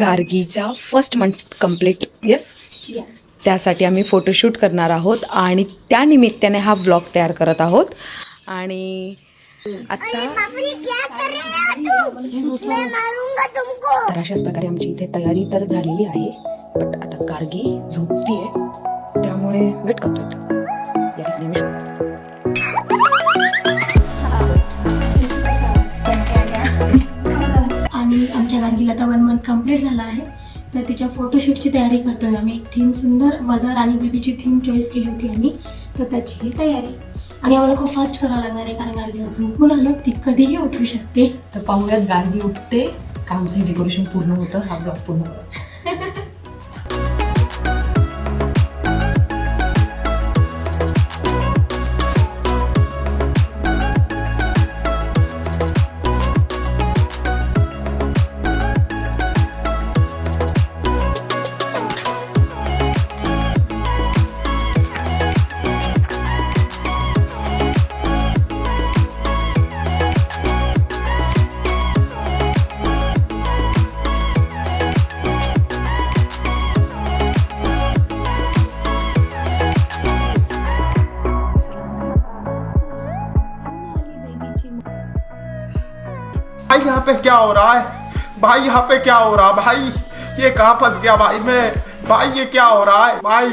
गार्गीच्या first month complete yes yes त्यासाठी आम्ही photoshoot करणार आहोत आणि त्या निमित्ताने हा व्लॉग तयार करत आहोत. आणि आता तर अशाच प्रकारे आमची इथे तयारी तर झालेली आहे बट आता गार्गी झोपती आहे त्यामुळे वेट करतोय. आणि आमच्या गाडीला आता वन मंथ कंप्लीट झाला आहे. तर तिच्या फोटोशूटची तयारी करतोय आम्ही. एक थीम सुंदर मदर आणि बेबीची थीम चॉईस केली होती आम्ही. तर त्याची ही तयारी. आणि आम्हाला खूप फास्ट करावं लागणार आहे कारण गाडीला झोपून आलं ती कधीही उठू शकते. तर पाहूयात गार्गी उठते. कामचं डेकोरेशन पूर्ण होतं. हा ब्लॉग पूर्ण होतं. भाई, यहाँ पे क्या हो रहा है? भाई, यहाँ पे क्या हो रहा भाई, ये कहाँ फंस गया भाई मैं? भाई, ये क्या हो रहा है? भाई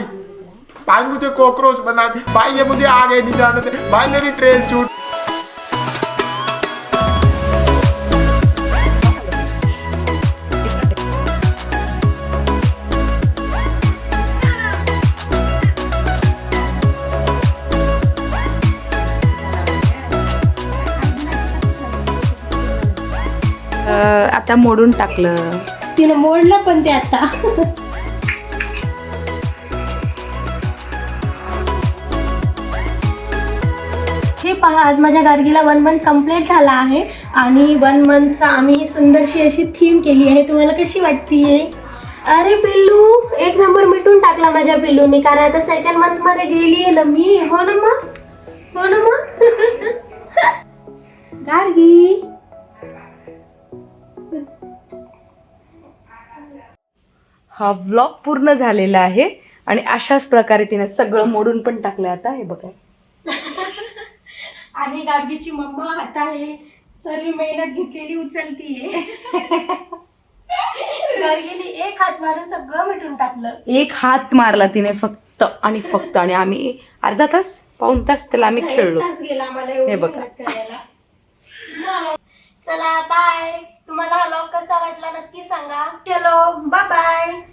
भाई मुझे कॉकरोच बना भाई, ये मुझे आगे नहीं जाने दे। भाई, मेरी ट्रेन छूट आता मोडून टाकलं. तिनं मोडलं पण ते आता. हे पहा आज माझ्या गार्गीला वन मंथ कंप्लीट झाला आहे आणि वन मंथचा आम्ही सुंदरशी अशी थीम केली आहे. तुम्हाला कशी वाटतीये? अरे पिल्लू एक नंबर मिटून टाकला माझ्या पिल्लूनी कारण आता सेकंड मंथमध्ये गेली आहे ना मी. हो ना मग? हो ना मग? गार्गी! हा व्लॉग पूर्ण झालेला आहे आणि अशाच प्रकारे तिने सगळं मोडून पण टाकलं आता हे बघा. आणि गार्गीची मम्मा आता हे सर्व मेहनत घेतलेली उचलतीये गार्गीने एक हात मारून सगळं मिटून टाकलं. एक हात मारला तिने फक्त आणि फक्त आणि आम्ही अर्धा तास पाऊन तास त्याला आम्ही खेळलो. गेला आम्हाला हे बघा. चला नक्की सांगा चलो बाय बाय